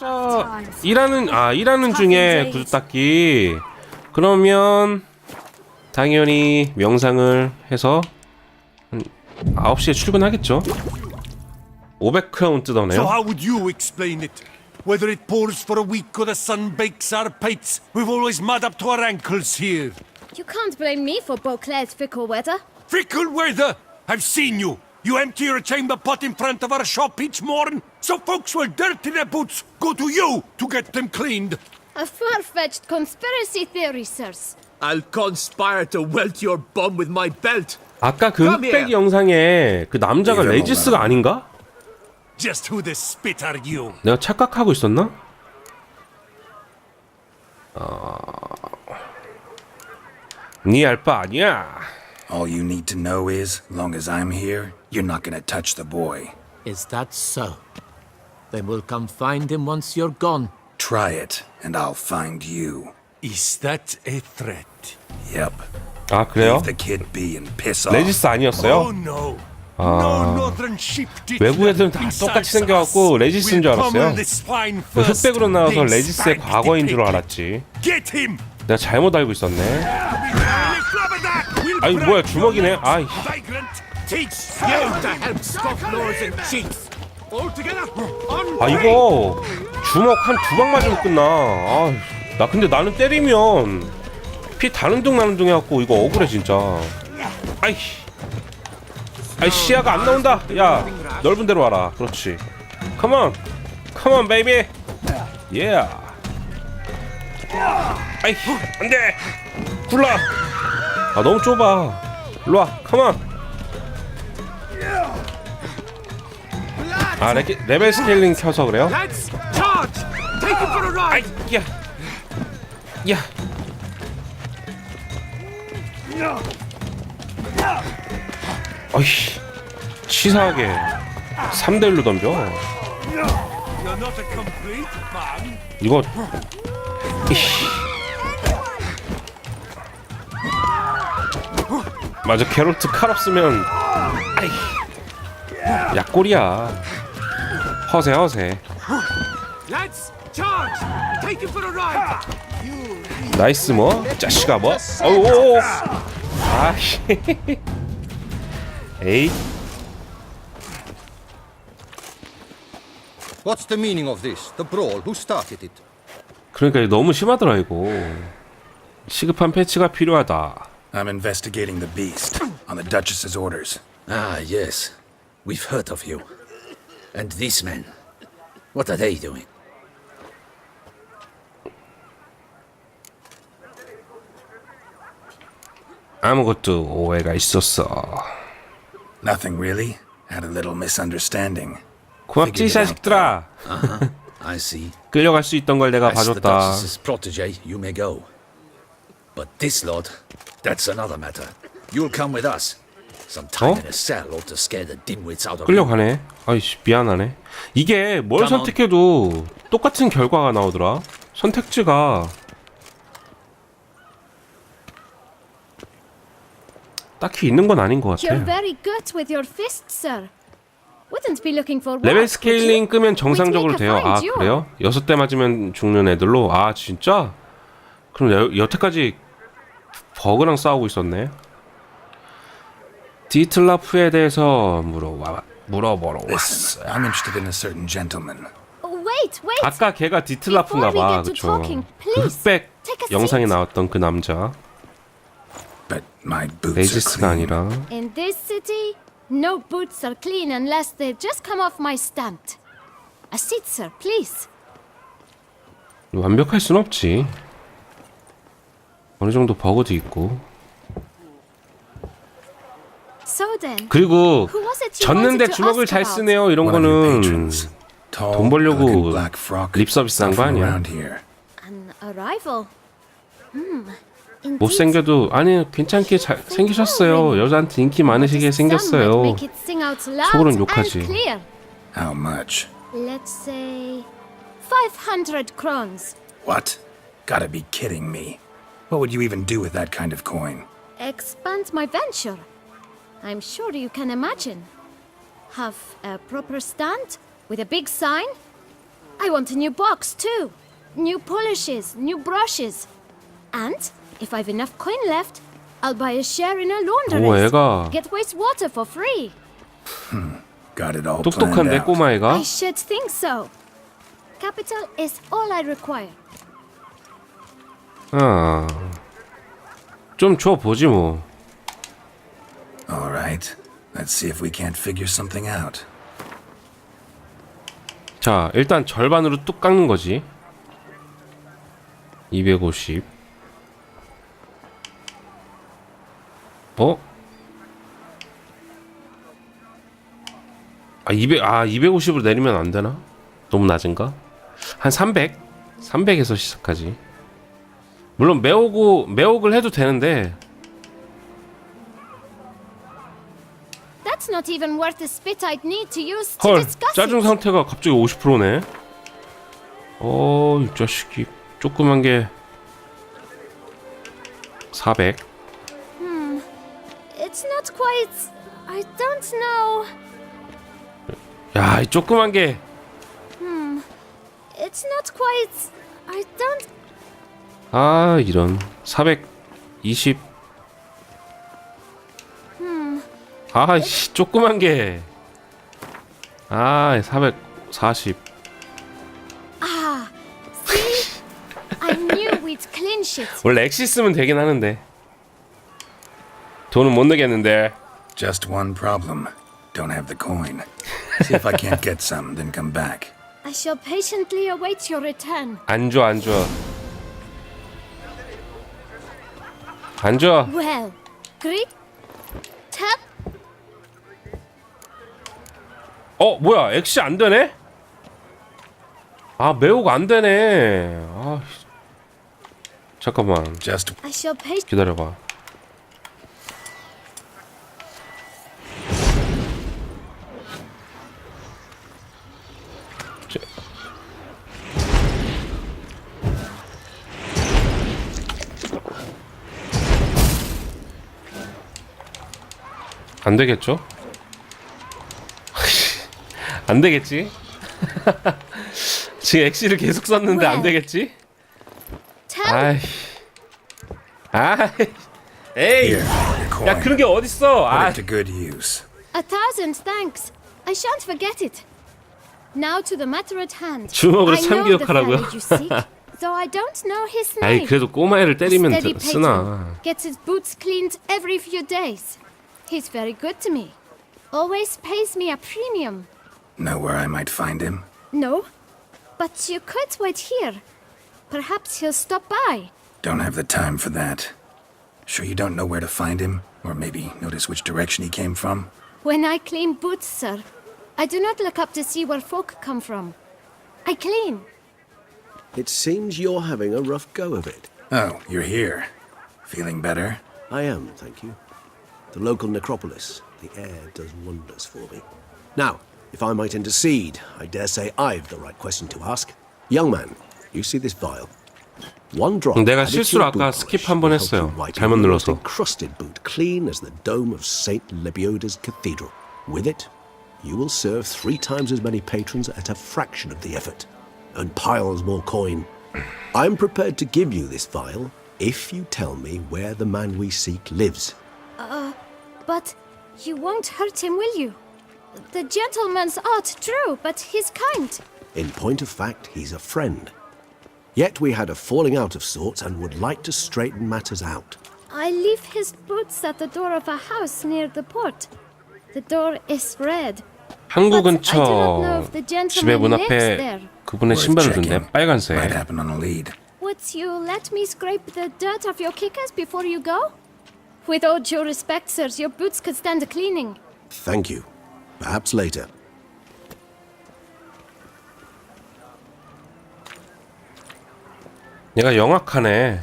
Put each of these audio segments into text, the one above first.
자, 일하는 아 일하는 중에 구두 닦기. 그러면 당연히 명상을 해서 한 9시에 출근하겠죠. 500크라운 So 뜯어내요. how would you explain it? Whether it pours for a week or the sun bakes our pates, we've always mud up to our ankles here. You can't blame me for Beauclair's fickle weather. Fickle weather! I've seen you! You empty your chamber pot in front of our shop each morn, so folks will dirty their boots, go to you to get them cleaned. A far-fetched conspiracy theory, sirs. I'll conspire to welt your bum with my belt. 아까 그 Come here. 흑백 영상에 그 남자가 Leave him 레지스가 아닌가? Just who the spit are you? 내가 착각하고 있었나? 어... 네 알바 아니야. All you need to know is, long as I'm here, you're not gonna touch the boy. Is that so? Then we'll come find him once you're gone. Try it, and I'll find you. Is that a threat? Yep. 아 그래요? Leave the kid be and piss off. 레지스 아니었어요? Oh no. No northern sheep did 외국 애들은 다 똑같이 생겨갖고 us. 레지스인 줄 We'll 알았어요. 그 흑백으로 나와서 레지스의 과거인 줄. 알았지. Get him! 내가 잘못 알고 있었네. 아이 뭐야 주먹이네. 아이 Vagrant, teach You to help scofflaws and cheats. 아 이거 주먹 한 두 방 맞으면 끝나. 아, 나 근데 나는 때리면 피 다른 둥 나는 둥 해갖고 이거 억울해 진짜. 아이, 아이 시야가 안 나온다. 야 넓은 데로 와라. 그렇지. Come on, baby. Yeah. 아이 안돼. 굴라. 아 너무 좁아. 일로 와. Come on. 아 레, 레벨 스케일링 켜서 그래요? 아이 ride. 야. 야. 어이씨. 치사하게 3대 1로 덤벼. 이거 이씨. 맞아 게롤트 칼 없으면 아이 약골이야 허세 허세 Lads, charge! Take him for a ride. 나이스 뭐 자식아 뭐 어우 아씨 에이 What's the meaning of this? The brawl? Who started it? 그러니까 너무 심하더라 이거 시급한 패치가 필요하다 I'm investigating the beast on the Duchess's orders. Ah, yes. We've heard of you. And these men. What are they doing? 아무것도 오해가 있었어 Nothing really. Had a little misunderstanding. 고맙지 이 자식들아 I see. 끌려갈 수 있던 걸 내가 As the 봐줬다 Duchess's protege, you may go. But this lot, that's another matter. You'll come with us. Oh? you. 끌려가네 아이씨 미안하네 이게 뭘. 선택해도 똑같은 결과가 나오더라 선택지가 딱히 있는 건 아닌 것 같아 very good with your fists, sir. Wouldn't be looking for 레벨 스케일링? 끄면 정상적으로 돼요. 아. 그래요? 여섯 대 맞으면 죽는 애들로? 아 진짜? 그럼 여, 여태까지 버그랑 싸우고 있었네. 디틀라프에 대해서 물어봐 물어보러 This, 왔어. I'm interested in a certain gentleman. Oh, wait, wait. 아까 걔가 디틀라프인가 봐, 그쵸? 그 흑백 영상에. 나왔던 그 남자 But my boots are 레지스가 clean. 아니라 In this city, no boots are clean unless they just come off my stand. A seat, sir, please. 완벽할 순 없지. 어느 정도 버그도 있고. 그리고 졌는데 주먹을 잘? 쓰네요. 이런 거는 돈 벌려고 elegant black frock, 립 서비스 한거 suffering 아니야. Hmm. 못생겨도 아니 괜찮게 잘 생기셨어요. 여자한테 인기 많으시게 생겼어요. 속으론 욕하지. How much? Let's say 500 crowns. What? Gotta be kidding me. What would you even do with that kind of coin? Expand my venture. I'm sure you can imagine. Have a proper stand with a big sign. I want a new box too. New polishes, new brushes. And if I've enough coin left, I'll buy a share in a laundress. 오 애가 Get wastewater for free. Got it all planned 똑똑한데 out. 꼬마애가 I should think so. Capital is all I require. 아. 좀 줘보지 뭐 All right. Let's see if we can't figure something out. 자, 일단 절반으로 뚝 깎는 거지. 250. 어? 아, 200, 아, 250으로 내리면 안 되나? 너무 낮은가? 한 300? 300에서 시작하지. 물론 매오고, 매옥을 해도 되는데, not even worth the spit I'd need to use to 헐, discuss 짜증 it. 상태가 갑자기 50%네. 어, 이 자식이 조그만 게 400. It's not quite. I don't know. 야, 이 조그만 게 It's not quite. I don't. 아, 이런 420. 아, 씨, 조그만 게. 아, 440. Ah, see? I knew we'd clinch it. 원래 엑시 쓰면 되긴 하는데. 돈은 못 내겠는데. Just one problem. Don't have the coin. See if I can't get some, then come back. I shall patiently await your return. 안 줘, 안 줘. 안 줘. Well, great. Tap. 어 뭐야 엑시 안 되네? 아 매우가 안 되네. 아 잠깐만 Just I shall patiently. 기다려봐. 저- 안 되겠죠? 안 되겠지? 지금 엑시를 계속 썼는데 안 되겠지? 아이, 아이, 에이. 야 그런 게 어딨어? 아, to good use. A thousand thanks. I shan't forget it. Now to the matter at hand. 주먹으로 I 참 know the 기억하라고요? fellow you seek, though I don't know his 아이 name. 그래도 꼬마애를 때리면 Steady 드-. 쓰나? Gets his boots cleaned every few days. He's very good to me. Always pays me a premium. Know where I might find him? No, but you could wait here. Perhaps he'll stop by. Don't have the time for that. Sure you don't know where to find him? Or maybe notice which direction he came from? When I clean boots, sir, I do not look up to see where folk come from. I clean. It seems you're having a rough go of it. Oh, you're here. Feeling better? I am, thank you. The local necropolis. The air does wonders for me. Now, if I might intercede, I dare say I've the right question to ask. Young man, you see this vial? One drop. 내가 added to 실수로 your 아까 boot 스킵 polish 한번 will help 했어요. you wipe 잘못 your most 눌러서. encrusted boot clean as the dome of Saint Lebioda's cathedral. With it, you will serve three times as many patrons at a fraction of the effort, and piles more coin. I'm prepared to give you this vial if you tell me where the man we seek lives. But you won't hurt him, will you? The gentleman's art, true, but he's kind. In point of fact, he's a friend. Yet we had a falling out of sorts and would like to straighten matters out. I leave his boots at the door of a house near the port. The door is red. 항구 But I do not know 근처 if the 집의 문 gentleman lives 앞에 there. 그분의 Worth 신발을 checking. 둔대 Might 빨간색. happen on a lead. Would you let me scrape the dirt off your kickers before you go? With all due respect, sirs, your boots could stand a cleaning. Thank you. Perhaps later. 얘가 영악하네.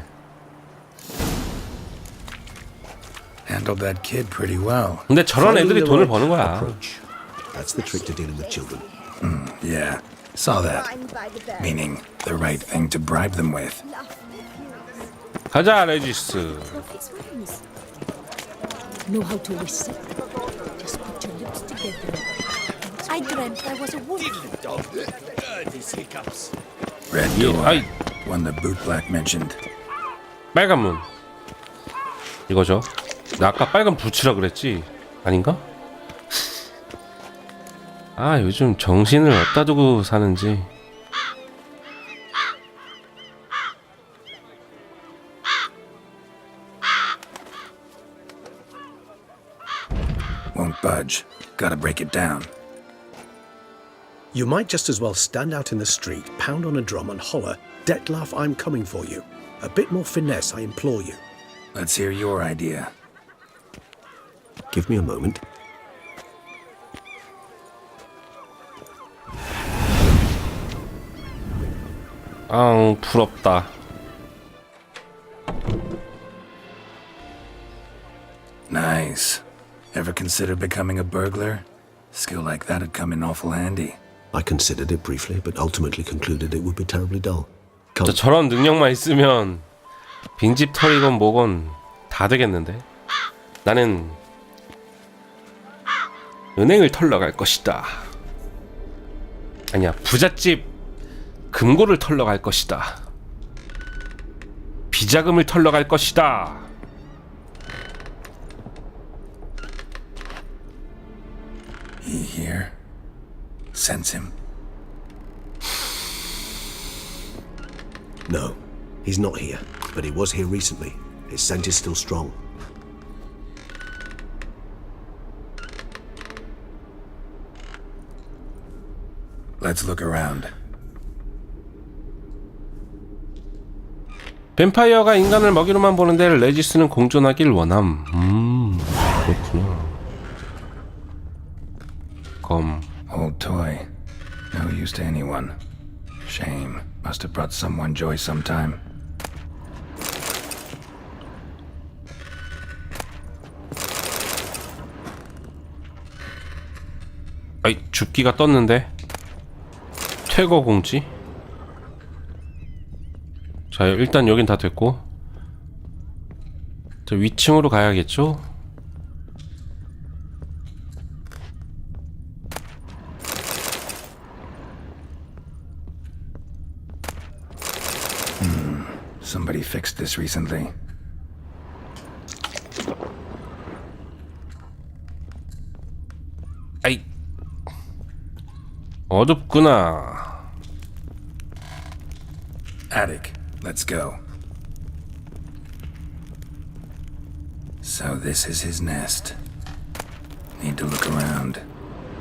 Handled that kid pretty well. 근데 저런 Finding 애들이 the 돈을 right 버는 거야. approach. That's the trick to dealing with children. Yeah, saw that. Meaning the right thing to bribe them with. 가자 레지스. Know how to whistle? Lips together I dreamt I was a wolf. Red 예, door. 아이 One the bootblack mentioned. 빨간 문 이거죠 나 아까 빨간 부츠라 그랬지 아닌가? 아 요즘 정신을 어디다 두고 사는지 Won't budge. Gotta break it down. You might just as well stand out in the street, pound on a drum, and holler, Detlaf, I'm coming for you. A bit more finesse, I implore you. Let's hear your idea. Give me a moment. 아 부럽다 Nice. Ever consider becoming a burglar? Skill like that'd come in awful handy. I considered it briefly, but ultimately concluded it would be terribly dull. 저 저런 능력만 있으면 빈집 털이건 뭐건 다 되겠는데 나는 은행을 털러 갈 것이다 아니야 부잣집 금고를 털러 갈 것이다 비자금을 털러 갈 것이다 He here? Sense him. no, he's not here, but he was here recently. His scent is still strong. Let's look around. 뱀파이어가 인간을 먹이로만 보는데 레지스는 공존하길 원함 음 검 Old toy. No use to anyone. Shame. Must have brought someone joy sometime. 아이 죽기가 떴는데 퇴거 공지 자 일단 여긴 다 됐고 저 위층으로 가야겠죠 Somebody fixed this recently. 아이 어둡구나 Attic. Let's go. So this is his nest. Need to look around.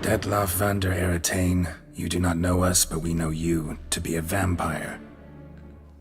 Detlaf van der Eretane, you do not know us, but we know you to be a vampire.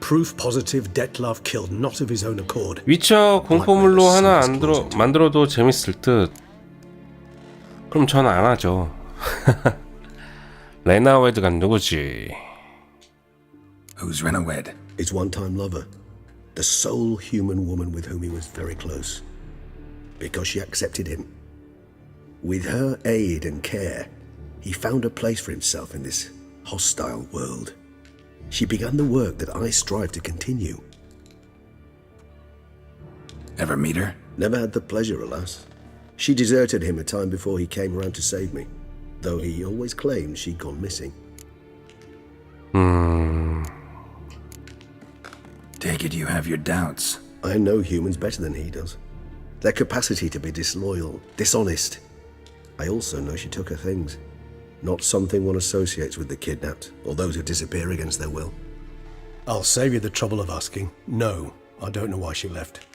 Proof positive Detlaf killed not of his own accord. 위쳐 공포물로 하나 안 들어 만들어도 재밌을 듯. 그럼 전 안 하죠. 레나 웨드가 누구지? Who's Renawed? His one time lover. The sole human woman with whom he was very close. Because she accepted him. With her aid and care, he found a place for himself in this hostile world. She began the work that I strive to continue. Ever meet her? Never had the pleasure, alas. She deserted him a time before he came around to save me, though he always claimed she'd gone missing. Hmm. Take it you have your doubts. I know humans better than he does. Their capacity to be disloyal, dishonest. I also know she took her things. Not something one associates with the kidnapped, or those who disappear against their will. I'll save you the trouble of asking. No, I don't know why she left.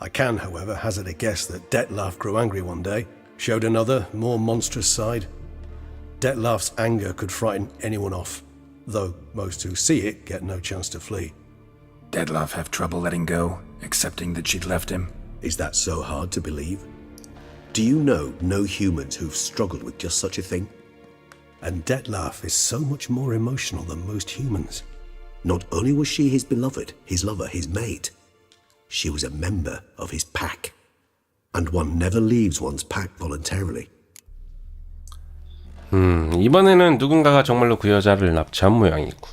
I can, however, hazard a guess that Detlaf grew angry one day, showed another, more monstrous side. Detlaf's anger could frighten anyone off, though most who see it get no chance to flee. Detlaf have trouble letting go, accepting that she'd left him. Is that so hard to believe? Do you know no humans who've struggled with just such a thing? And Detlaf is so much more emotional than most humans. Not only was she his beloved, his lover, his mate, she was a member of his pack. And one never leaves one's pack voluntarily. 음, 이번에는 누군가가 정말로 그 여자를 납치한 모양이고.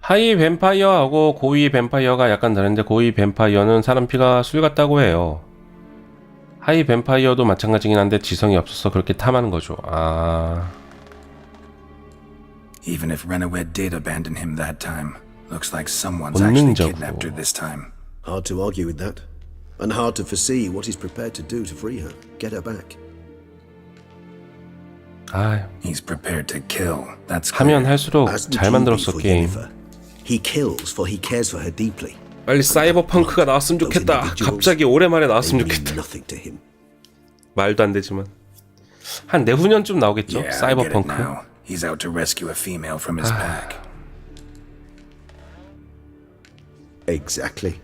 하이 뱀파이어하고 고위 뱀파이어가 약간 다른데 고위 뱀파이어는 사람 피가 술 같다고 해요. 하이 뱀파이어도 마찬가지긴 한데 지성이 없어서 그렇게 탐하는 거죠. 아, Even if Renowed did abandon him that time, looks like someone's actually 본능적으로. kidnapped her this time. Hard to argue with that. And hard to foresee what he's prepared to do to free her, get her back. 아, He's prepared to kill. That's 하면 clear. 할수록 As would 잘 you 만들었어 be for 게임. Yennefer. He kills for he cares for her deeply. 빨리 사이버펑크가 나왔으면 좋겠다. 갑자기 오랜만에 They 나왔으면 mean 좋겠다. nothing to him. 말도 안 되지만 한 내후년쯤 나오겠죠. Yeah, I get it 사이버펑크. now. He's out to rescue a female from his ah. pack. Exactly.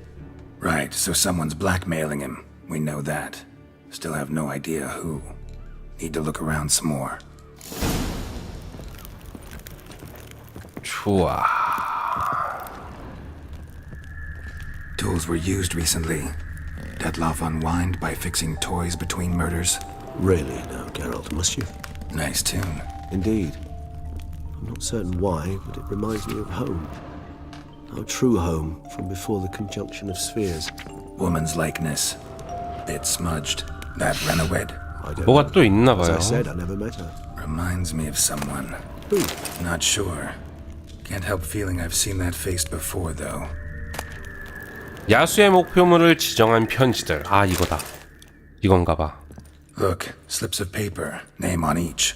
Right, so someone's blackmailing him. We know that. Still have no idea who. Need to look around some more. 좋아. Tools were used recently. Detlef unwind by fixing toys between murders. Really now, Geralt, must you? Nice tune. Indeed. I'm not certain why, but it reminds me of home. Our true home from before the conjunction of spheres. Woman's likeness. Bit smudged. That Renowed. I don't 뭐가 know. 또 있나 As I 봐요. said, I never met her. Reminds me of someone. Who? Not sure. Can't help feeling I've seen that face before, though. 야수의 목표물을 지정한 편지들. 아 이거다. 이건가 봐. Look, slips of paper, name on each.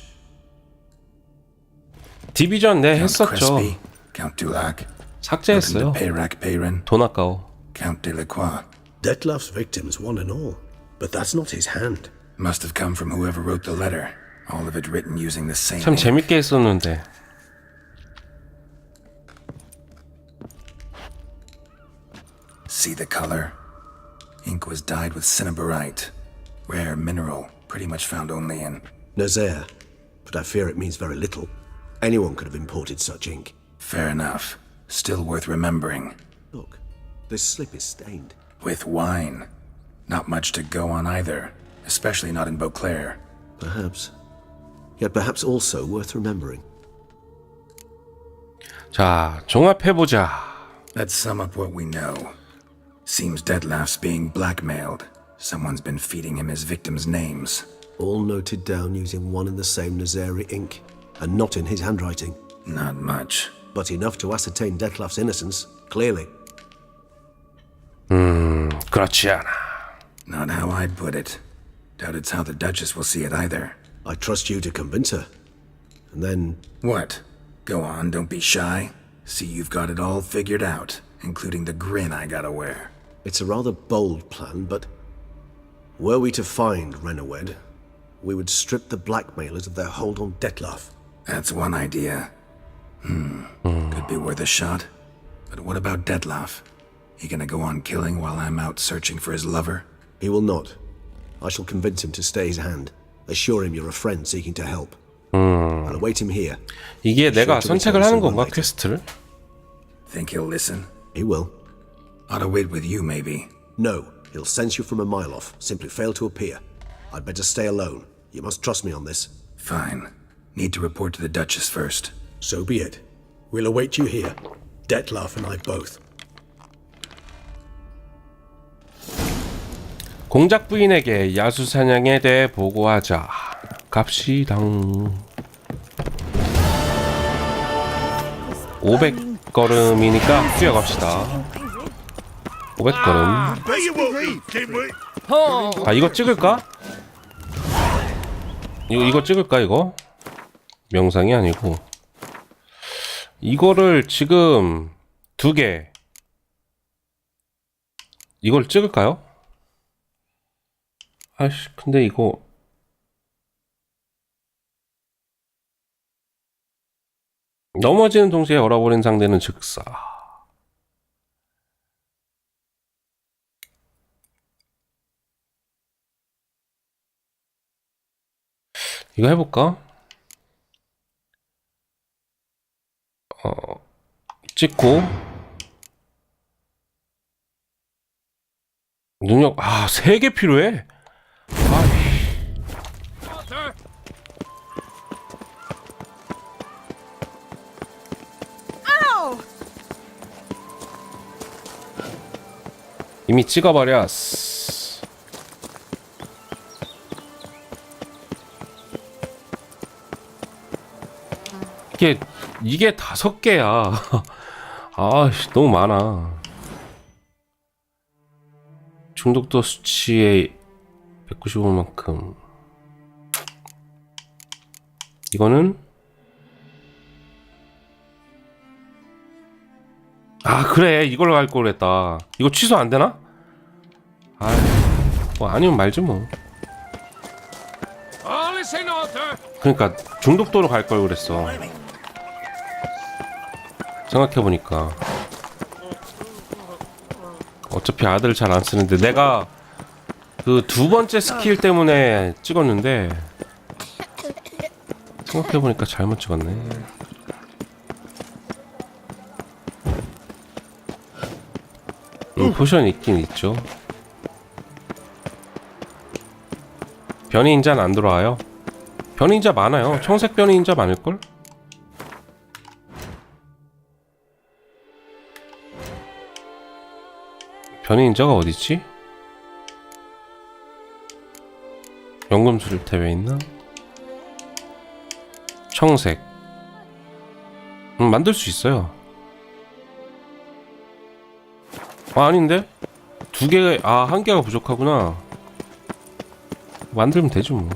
디비전 네 Count 했었죠. Crespi, Count Dulac, 삭제했어요. Peyrac Peyrin, 돈 아까워. Count Delacroix. Detlef's victims, one and all. But that's not his hand. Must have come from whoever wrote the letter. All of it written using the same 참 ink. 재밌게 했었는데. See the color? Ink was dyed with cinnabarite. Rare mineral, pretty much found only in. Nazaire. But I fear it means very little. Anyone could have imported such ink. Fair enough. Still worth remembering. Look, this slip is stained. With wine. Not much to go on either, especially not in Beauclair. Perhaps. Yet perhaps also worth remembering. 자 종합해보자. Let's sum up what we know. Seems Detlef's being blackmailed. Someone's been feeding him his victims' names. All noted down using one and the same Nazari ink, and not in his handwriting. Not much. But enough to ascertain Detloff's innocence, clearly. Hmm, gotcha. Not how I'd put it. Doubt it's how the Duchess will see it either. I trust you to convince her. And then. What? Go on, don't be shy. See, you've got it all figured out, including the grin I gotta wear. It's a rather bold plan, but. Were we to find Renawed, we would strip the blackmailers of their hold on Detloff. That's one idea. Hmm. Could be worth a shot. But what about Detlef? He gonna go on killing while I'm out searching for his lover? He will not. I shall convince him to stay his hand. Assure him you're a friend seeking to help. I'll await him here. 이게 내가 선택을 하는 건가 퀘스트를? Think he'll listen? He will. Ought to wait with you, maybe. No, he'll sense you from a mile off. Simply fail to appear. I'd better stay alone. You must trust me on this. Fine. Need to report to the Duchess first. So be it. We'll await you here. Detlef and I both. 공작 부인에게 야수 사냥에 대해 보고하자. 갑시다. 500 걸음이니까 뛰어갑시다. 500 걸음. 아 이거 찍을까? 이거 이거 찍을까 이거? 명상이 아니고 이거를 지금 두 개. 이걸 찍을까요? 아씨, 근데 이거 넘어지는 동시에 얼어버린 상대는 즉사. 이거 해볼까? 찍고. 능력 아 세 개 필요해? 이미 찍어버렸어 이게 이게 다섯 개야. 아 너무 많아. 중독도 수치의 195만큼. 이거는? 아 그래. 이걸로 갈걸 그랬다. 이거 취소 안 되나? 아뭐 아니면 말지 뭐. 그러니까 중독도로 갈 걸 그랬어 생각해보니까. 어차피 아들 잘 안 쓰는데 내가 그 두 번째 스킬 때문에 찍었는데 생각해보니까 잘못 찍었네. 음, 포션 있긴 있죠. 변이 인자는 안 들어와요? 변이 인자 많아요. 청색 변이 인자 많을걸? 변이인자가 어디지? 연금술탑에 있나? 청색 음, 만들 수 있어요 아 아닌데? 두 개, 아, 한 개가 부족하구나. 만들면 되죠, 뭐.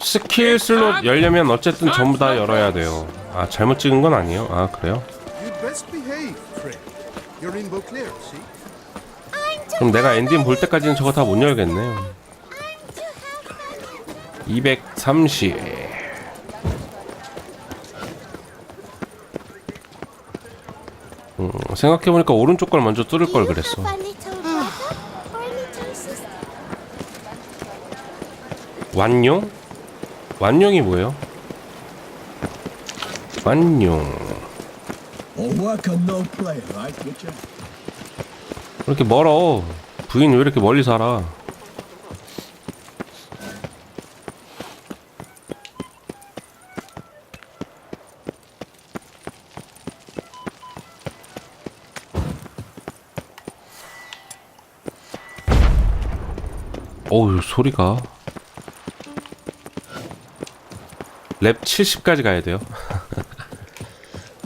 스킬 슬롯 열려면 어쨌든 전부 다 열어야 돼요. 아, 잘못 찍은 건 아니에요? 아, 그래요? Best behave, Fred. You're in Beauclair, see? 그럼 내가 엔딩 볼 때까지는 저거 다 못 열겠네요. 230. 음, 생각해보니까 오른쪽 걸 먼저 뚫을 걸 그랬어. 완용? 완용이 뭐예요? 완용. All work and no play, right, Witcher? 왜 이렇게 멀어? 부인 왜 이렇게 멀리 살아? 어우 소리가 랩 70까지 가야 돼요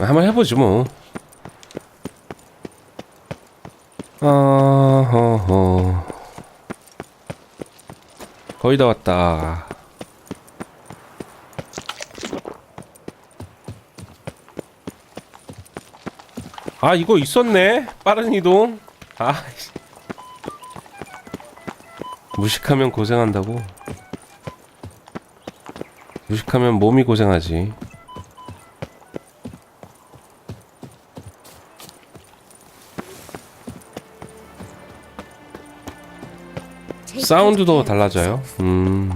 한번 해보지 뭐. 어허허. 거의 다 왔다. 아 이거 있었네? 빠른 이동? 아 씨. 무식하면 고생한다고? 무식하면 몸이 고생하지 사운드도 달라져요 음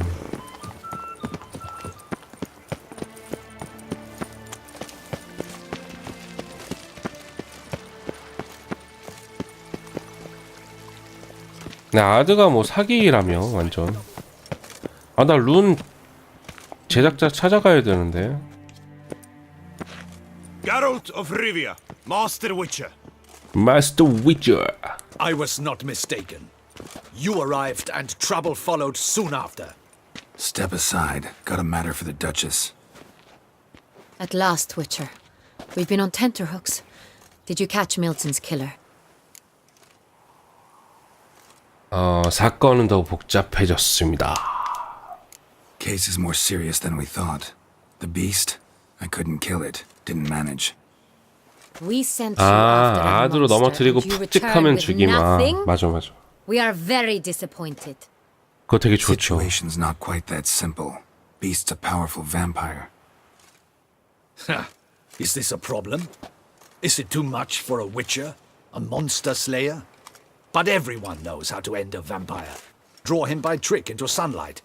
네, 아드가 뭐 사기라며 완전 아 나 룬 제작자 찾아가야 되는데 Geralt of Rivia, Master Witcher. 마스터 위저 I was not mistaken. You arrived and trouble followed soon after. Step aside. Got a matter for the Duchess. At last, Witcher. We've been on tenterhooks. Did you catch Milton's killer? 어 사건은 더 복잡해졌습니다 Case is more serious than we thought. The beast? I couldn't kill it. Didn't manage. We sent you after 아 that 아드로 monster, 넘어뜨리고 and you 푹 찍하면 returned with 죽임 아 nothing? 맞아 맞아 We are very disappointed. 그거 되게 좋죠 Situation's not quite that simple. Beast's a powerful vampire. Is this a problem? Is it too much for a Witcher? A monster slayer? But everyone knows how to end a vampire. Draw him by trick into sunlight.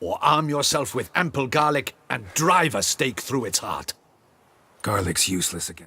or arm yourself with ample garlic and drive a stake through its heart. Garlic's useless again.